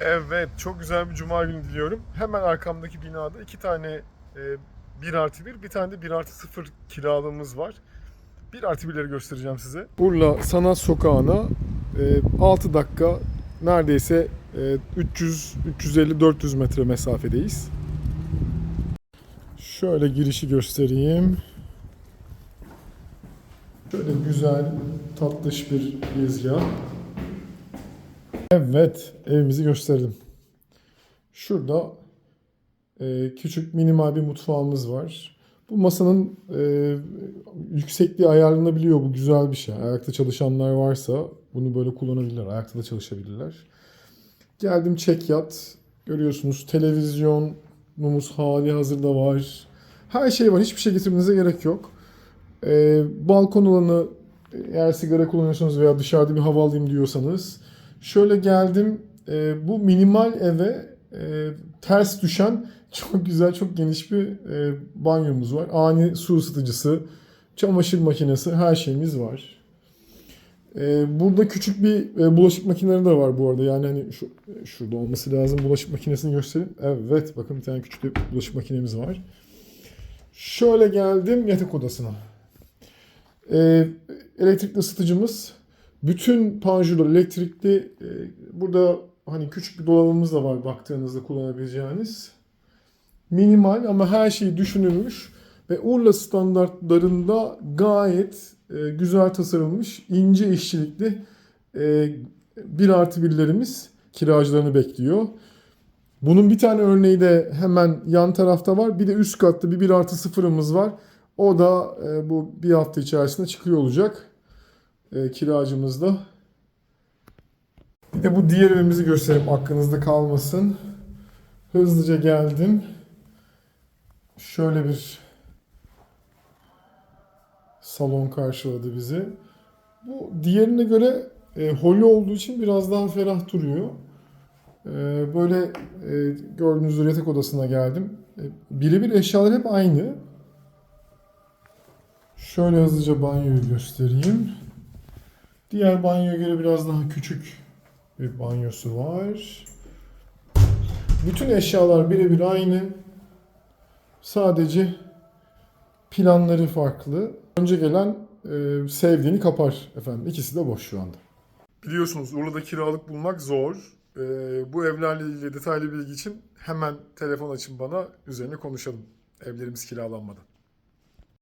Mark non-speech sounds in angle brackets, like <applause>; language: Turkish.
Evet, çok güzel bir cuma günü diliyorum. Hemen arkamdaki binada iki tane e, 1 artı 1, bir tane de 1 artı 0 kiralığımız var. 1 artı 1'leri göstereceğim size. Urla Sanat Sokağı'na e, 6 dakika neredeyse e, 300, 350, 400 metre mesafedeyiz. Şöyle girişi göstereyim. Şöyle güzel, tatlış bir girizgah. Evet, evimizi gösterdim. Şurada e, küçük minimal bir mutfağımız var. Bu masanın e, yüksekliği ayarlanabiliyor. Bu güzel bir şey. Ayakta çalışanlar varsa bunu böyle kullanabilirler. Ayakta da çalışabilirler. Geldim çekyat. Görüyorsunuz televizyonumuz hali hazırda var. Her şey var. Hiçbir şey getirmenize gerek yok. E, balkon alanı eğer sigara kullanıyorsanız veya dışarıda bir hava alayım diyorsanız Şöyle geldim. e, bu minimal eve e, ters düşen <laughs> çok güzel, çok geniş bir e, banyomuz var. Ani su ısıtıcısı, çamaşır makinesi, her şeyimiz var. E, burada küçük bir e, bulaşık makineleri de var bu arada. Yani hani şu şurada olması lazım. Bulaşık makinesini göstereyim. Evet, bakın bir tane küçük bir bulaşık makinemiz var. Şöyle geldim yatak odasına. E, elektrikli ısıtıcımız bütün panjurlar elektrikli. e, Burada hani küçük bir dolabımız da var baktığınızda kullanabileceğiniz. Minimal ama her şey düşünülmüş ve Urla standartlarında gayet e, güzel tasarılmış, ince işçilikli e, bir artı birlerimiz kiracılarını bekliyor. Bunun bir tane örneği de hemen yan tarafta var. Bir de üst katta bir 1 artı sıfırımız var. O da bu bir hafta içerisinde çıkıyor olacak e, kiracımızda. Bir de bu diğer evimizi göstereyim aklınızda kalmasın. Hızlıca geldim. Şöyle bir salon karşıladı bizi. Bu diğerine göre e, holü olduğu için biraz daha ferah duruyor. E, böyle e, gördüğünüz üzere yatak odasına geldim. E, birebir eşyalar hep aynı. Şöyle hızlıca banyoyu göstereyim. Diğer banyoya göre biraz daha küçük bir banyosu var. Bütün eşyalar birebir aynı. Sadece planları farklı. Önce gelen e, sevdiğini kapar efendim. İkisi de boş şu anda. Biliyorsunuz Urla'da kiralık bulmak zor. E, bu evlerle ilgili detaylı bilgi için hemen telefon açın bana. Üzerine konuşalım. Evlerimiz kiralanmadan.